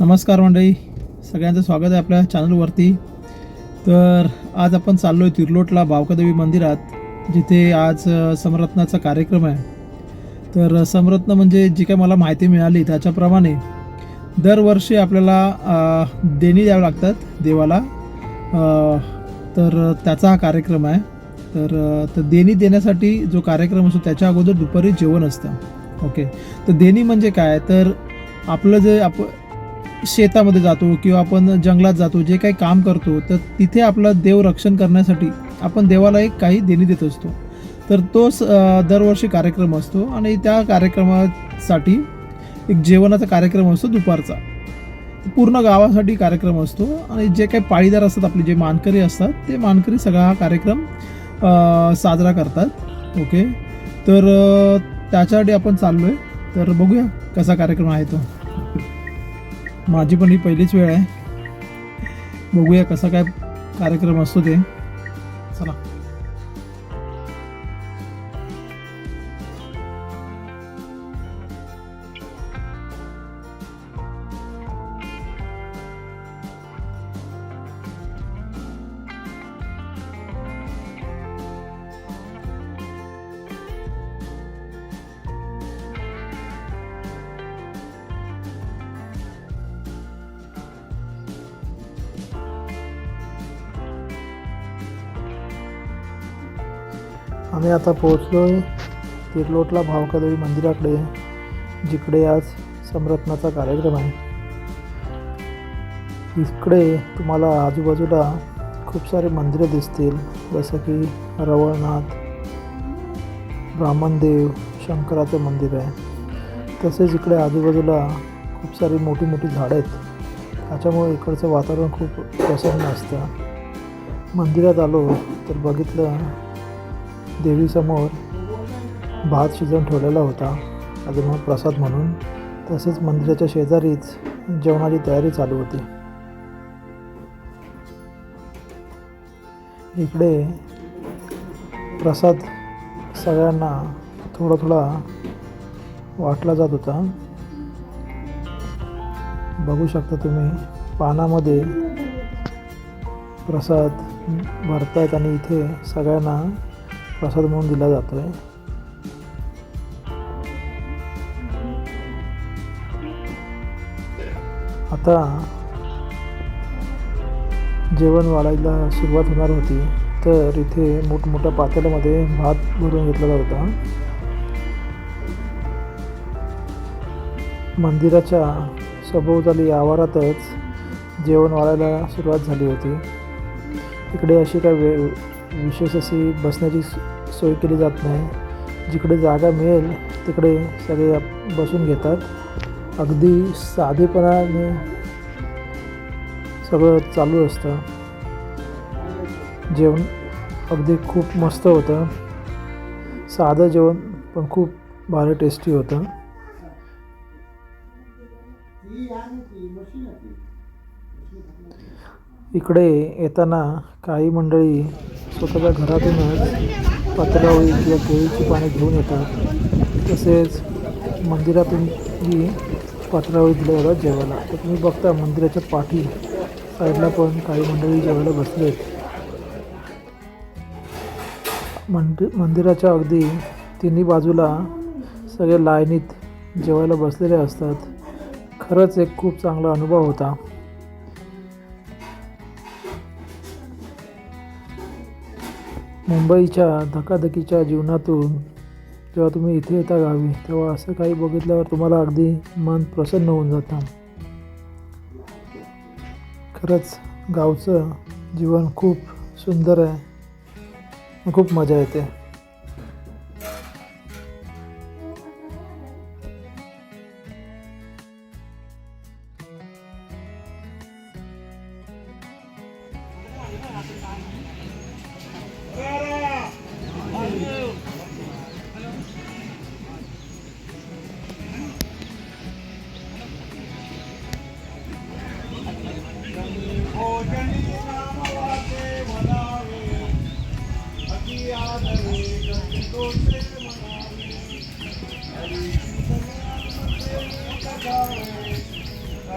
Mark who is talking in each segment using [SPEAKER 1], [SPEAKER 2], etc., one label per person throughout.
[SPEAKER 1] नमस्कार मंडळी. सगळ्यांचं स्वागत आहे आपल्या चॅनलवरती. तर आज आपण चाललो आहे तिरलोटला भावकादेवी मंदिरात जिथे आज समरत्नाचा कार्यक्रम आहे. तर समरत्न म्हणजे जी काय मला माहिती मिळाली त्याच्याप्रमाणे दरवर्षी आपल्याला देणी द्यावं लागतात देवाला. तर त्याचा हा कार्यक्रम आहे. तर तर देणी देण्यासाठी जो कार्यक्रम असतो त्याच्या अगोदर दुपारी जेवण असतं. ओके. तर देणी म्हणजे काय? तर आपलं जे आप शेतामध्ये जातो किंवा आपण जंगलात जातो जे काही काम करतो तर तिथे आपलं देव रक्षण करण्यासाठी आपण देवाला एक काही देणी देत असतो. तर तोच दरवर्षी कार्यक्रम असतो आणि त्या कार्यक्रमासाठी एक जेवणाचा कार्यक्रम असतो दुपारचा. पूर्ण गावासाठी कार्यक्रम असतो आणि जे काही पाळीदार असतात आपले जे मानकरी असतात ते मानकरी सगळा हा कार्यक्रम साजरा करतात. ओके? तर त्याच्यासाठी आपण चाललो आहे तर बघूया कसा कार्यक्रम आहे तो. माझी पण ही पहिलीच वेळ आहे. बघूया कसा काय कार्यक्रम असतो ते. चला. आम्ही आता पोहोचलो आहे तिरलोटला भावकादेवी मंदिराकडे जिकडे आज समरत्नाचा कार्यक्रम आहे. इकडे तुम्हाला आजूबाजूला खूप सारे मंदिरं दिसतील जसं की रवळनाथ ब्राह्मणदेव शंकराचं मंदिर आहे. तसेच इकडे आजूबाजूला खूप सारी मोठी मोठी झाडं आहेत. त्याच्यामुळे इकडचं वातावरण खूप प्रसन्न असतं. मंदिरात आलो तर बघितलं देवीसमोर भात शिजवून ठेवलेला होता. अजून मग प्रसाद म्हणून. तसेच मंदिराच्या शेजारीच जेवणाची तयारी चालू होती. इकडे प्रसाद सगळ्यांना थोडा थोडा वाटला जात होता. बघू शकता तुम्ही पानामध्ये प्रसाद भरतायत आणि इथे सगळ्यांना प्रसाद म्हणून दिला जातो आहे आता जेवण वाढायला सुरुवात होणार होती तर इथे मोठमोठ्या पातेल्यामध्ये भात भरून घेतला जात होता. मंदिराच्या सभोवताली आवारातच जेवण वाढायला सुरुवात झाली होती. इकडे अशी काय वे विशेष अशी बसण्याची सोय केली जात नाही. जिकडे जागा मिळेल तिकडे सगळे बसून घेतात. अगदी साधेपणाने सगळं चालू असतं. जेवण अगदी खूप मस्त होतं. साधं जेवण पण खूप भारी टेस्टी होतं. इकडे येताना काही मंडळी स्वतःच्या घरातूनच पत्रावळी किंवा केळीची पाने घेऊन येतात. तसेच मंदिरातूनही पत्रावळी दिल्या जातात जेवायला. तर तुम्ही बघता मंदिराच्या पाठी साईडला पण काही मंडळी जेवायला बसले मंदि मंदिराच्या अगदी तिन्ही बाजूला सगळे लाईनीत जेवायला बसलेले असतात. खरंच एक खूप चांगला अनुभव होता. मुंबईच्या धकाधकीच्या जीवनातून जेव्हा तुम्ही इथे येता गावी तेव्हा असं काही बघितल्यावर तुम्हाला अगदी मन प्रसन्न होऊन जातं. खरंच गावचं जीवन खूप सुंदर आहे खूप मजा येते.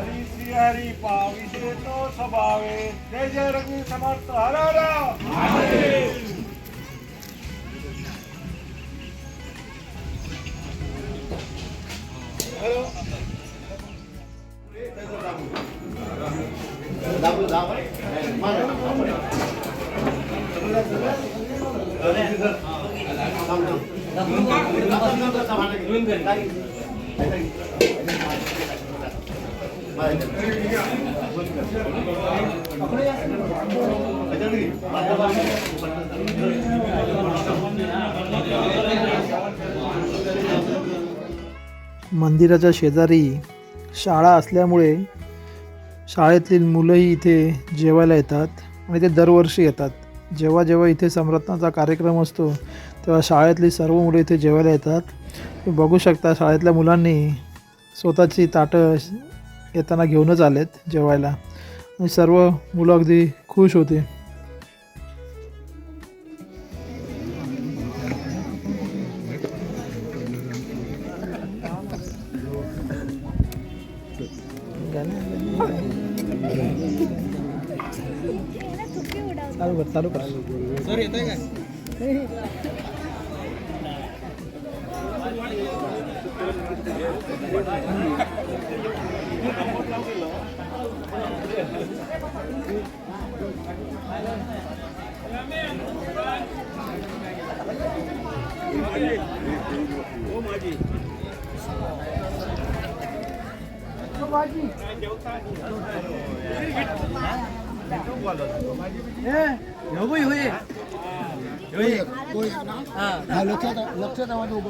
[SPEAKER 2] હરી શ્રી હરી પાવી દે તો સ્વભાવે. જય જય રઘુ સમર્થ. હર હર. Thank you.
[SPEAKER 1] मंदिराच्या शेजारी शाळा असल्यामुळे शाळेतील मुलंही इथे जेवायला येतात आणि ते दरवर्षी येतात. जेव्हा जेव्हा इथे समरत्नाचा कार्यक्रम असतो तेव्हा शाळेतली सर्व मुलं इथे जेवायला येतात. बघू शकता शाळेतल्या मुलांनी स्वतःची ताटं येताना घेऊनच आलेत जेवायला. सर्व मुलं अगदी खुश होते. चालू चालू कर. 여보이 후이 여기 아, 나 럭셔다 럭셔다 와도 오고.